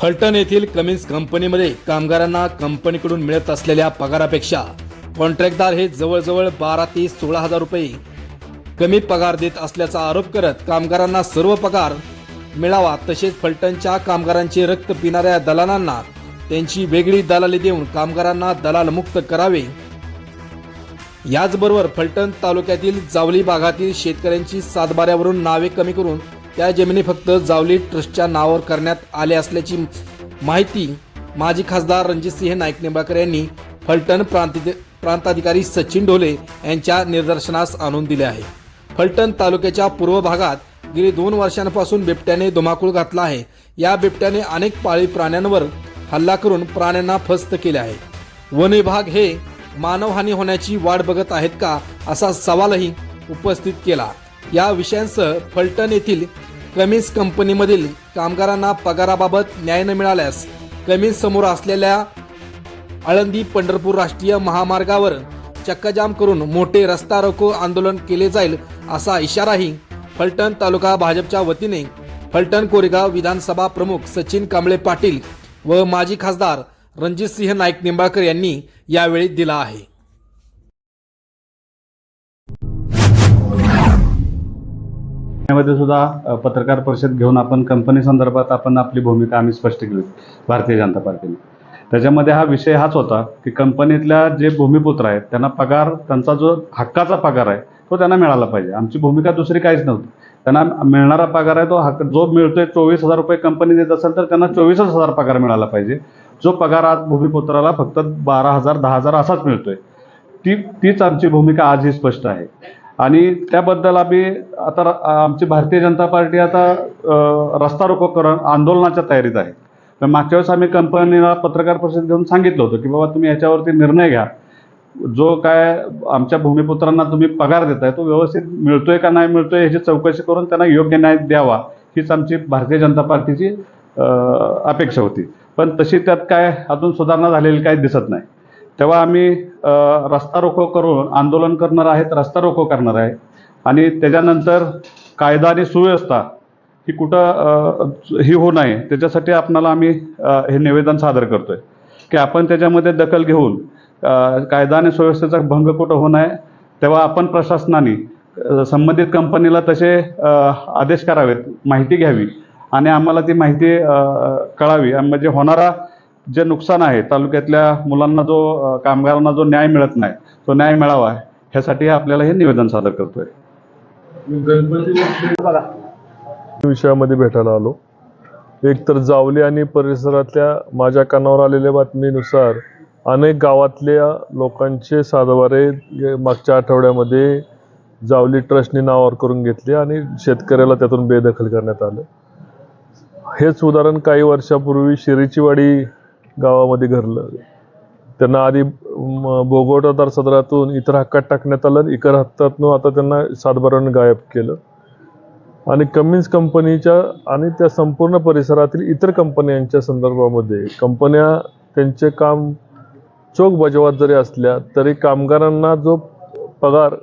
फलटण येथील कमिन्स कंपनीमध्ये कामगारांना कंपनीकडून मिळत असलेल्या पगारापेक्षा कॉन्ट्रॅक्टदार हे जवळजवळ बारा ते सोळा हजार रुपये कमी पगार देत असल्याचा आरोप करत कामगारांना सर्व पगार मिळावा तसेच फलटणच्या कामगारांचे रक्त पिणाऱ्या दलालांना त्यांची वेगळी दलाली देऊन कामगारांना दलाल मुक्त करावे. याचबरोबर फलटण तालुक्यातील जावली भागातील शेतकऱ्यांची सातबाऱ्यावरून नावे कमी करून त्या जमिनी फक्त जावली ट्रस्टच्या नावावर करण्यात आले असल्याची माहिती माजी खासदार रणजितसिंह नाईक निंबाळकर यांनी फलटण प्रांत प्रांताधिकारी सचिन ढोले यांच्या निदर्शनास आणून दिले आहे. फलटण तालुक्याच्या पूर्व भागात गेली दोन वर्षांपासून बिबट्याने धुमाकूळ घातला आहे. या बिबट्याने अनेक पाळीव प्राण्यांवर हल्ला करून प्राण्यांना फस्त केले आहे. वन विभाग हे मानवहानी होण्याची वाट बघत आहेत का असा सवालही उपस्थित केला. या विषयांसह फलटण येथील कमिन्स कंपनीमधील कामगारांना पगाराबाबत न्याय न मिळाल्यास कमिन्स समोर असलेल्या आळंदी पंढरपूर राष्ट्रीय महामार्गावर चक्काजाम करून मोठे रस्ता रोको आंदोलन केले जाईल असा इशाराही फलटण तालुका भाजपच्या वतीने फलटण कोरेगाव विधानसभा प्रमुख सचिन कांबळे पाटील व माजी खासदार रणजितसिंह नाईक निंबाळकर यांनी यावेळी दिला आहे. मध्ये सुद्धा पत्रकार परिषद घेऊन आपण कंपनी संदर्भात आपण आपली भूमिका आम्ही स्पष्ट केली भारतीय जनता पार्टीने. त्याच्यामध्ये हा विषय हाच होता की कंपनीतल्या जे भूमिपुत्र आहेत त्यांना पगार त्यांचा जो हक्काचा पगार आहे तो त्यांना मिळाला पाहिजे. आमची भूमिका दुसरी काहीच नव्हती. त्यांना मिळणारा पगार आहे तो हक्क जो मिळतोय चोवीस हजार रुपये कंपनी देत असेल तर त्यांना चोवीसच हजार पगार मिळाला पाहिजे. जो पगार आज भूमिपुत्राला फक्त बारा हजार दहा हजार असाच मिळतोय. ती तीच आमची भूमिका आजही स्पष्ट आहे. आणि त्याबद्दल आम्ही आता र- आमची भारतीय जनता पार्टी आता रस्ता रोको करण आंदोलनाच्या तयारीत आहे. तर मागच्या वेळेस आम्ही कंपनीला पत्रकार परिषद घेऊन सांगितलं होतं की बाबा तुम्ही याच्यावरती निर्णय घ्या. जो काय आमच्या भूमिपुत्रांना तुम्ही पगार देताय तो व्यवस्थित मिळतोय का नाही मिळतोय ह्याची चौकशी करून त्यांना योग्य न्याय द्यावा हीच आमची भारतीय जनता पार्टीची अपेक्षा होती. पण तशी त्यात काय अजून सुधारणा झालेली काही दिसत नाही. तेव्हा आम्ही रस्ता रोको करून आंदोलन करणार आहेत रस्ता रोको करणार आहे. आणि त्याच्यानंतर कायदा आणि सुव्यवस्था ही कुठं ही होऊ नये त्याच्यासाठी आपणाला आम्ही हे निवेदन सादर करतोय. की आपण त्याच्यामध्ये दखल घेऊन कायदा आणि सुव्यवस्थेचा भंग कुठं होऊ नये तेव्हा आपण प्रशासनाने संबंधित कंपनीला तसे आदेश करावेत माहिती घ्यावी. आणि आम्हाला ती माहिती कळावी. आणि म्हणजे होणारा जे नुकसान आहे तालुक्यातल्या मुलांना जो कामगारांना जो न्याय मिळत नाही तो न्याय मिळावा ह्यासाठी आपल्याला हे निवेदन सादर करतोय. विषयामध्ये भेटायला आलो. एक तर जावली आणि परिसरातल्या माझ्या कानावर आलेल्या बातमीनुसार अनेक गावातल्या लोकांचे साधवारे मागच्या आठवड्यामध्ये जावली ट्रस्टने नावावर करून घेतले आणि शेतकऱ्याला त्यातून बेदखल करण्यात आलं. हेच उदाहरण काही वर्षापूर्वी शिरीचीवाडी गावामध्ये घरलं. त्यांना आधी म, भोगवटादार सदरातून इतर हक्कात टाकण्यात आलं इतर हक्कातून आता त्यांना सातबारानं गायब केलं. आणि कमिन्स कंपनीच्या आणि त्या संपूर्ण परिसरातील इतर कंपन्यांच्या संदर्भामध्ये कंपन्या त्यांचे काम चोख बजावत जरी असल्या तरी कामगारांना जो पगार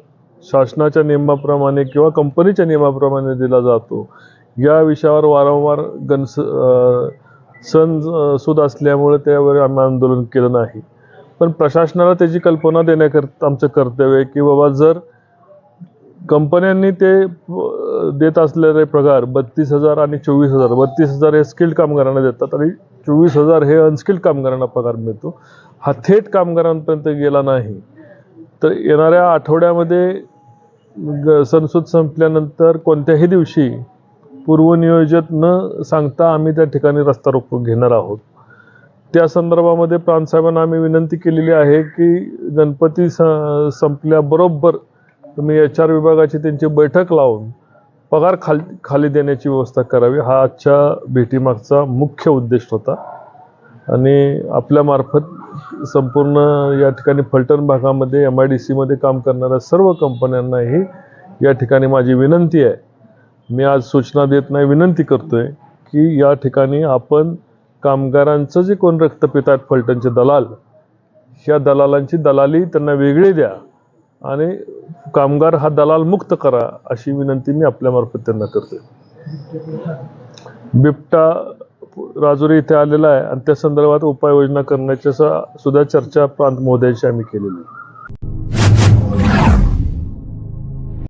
शासनाच्या नियमाप्रमाणे किंवा कंपनीच्या नियमाप्रमाणे दिला जातो या विषयावर वारंवार गनस सण सुद असल्यामुळे त्यावर आम्ही आंदोलन केलं नाही. पण प्रशासनाला त्याची कल्पना देण्याकरता आमचं कर्तव्य आहे की बाबा जर कंपन्यांनी ते देत असलेले पगार बत्तीस हजार आणि चोवीस हजार बत्तीस हजार हे स्किल्ड कामगारांना देतात आणि चोवीस हजार हे अनस्किल्ड कामगारांना पगार मिळतो. हा थेट कामगारांपर्यंत गेला नाही. तर येणाऱ्या आठवड्यामध्ये ग- सणसूद संपल्यानंतर कोणत्याही दिवशी पूर्वनियोजित न सांगता आम्ही त्या ठिकाणी रस्ता रोको घेणार आहोत. त्या संदर्भामध्ये प्रांतसाहेबांना आम्ही विनंती केलेली आहे की गणपती स संपल्याबरोबर तुम्ही एच आर विभागाची त्यांची बैठक लावून पगार खाल खाली देण्याची व्यवस्था करावी. हा आजच्या भेटीमागचा मुख्य उद्देश होता. आणि आपल्यामार्फत संपूर्ण या ठिकाणी फलटण भागामध्ये एम आय डी सीमध्ये काम करणाऱ्या सर्व कंपन्यांनाही या ठिकाणी माझी विनंती आहे. मी आज सूचना देत नाही विनंती करतोय की या ठिकाणी आपण कामगारांचं जे कोण रक्त पितात फलटणचे दलाल ह्या दलालांची दलाली त्यांना वेगळी द्या आणि कामगार हा दलाल मुक्त करा अशी विनंती मी आपल्यामार्फत त्यांना करते बिबटा राजुरी इथे आलेला आहे आणि त्या संदर्भात उपाययोजना करण्याच्या सुद्धा चर्चा प्रांत महोदयाची आम्ही केलेली आहे.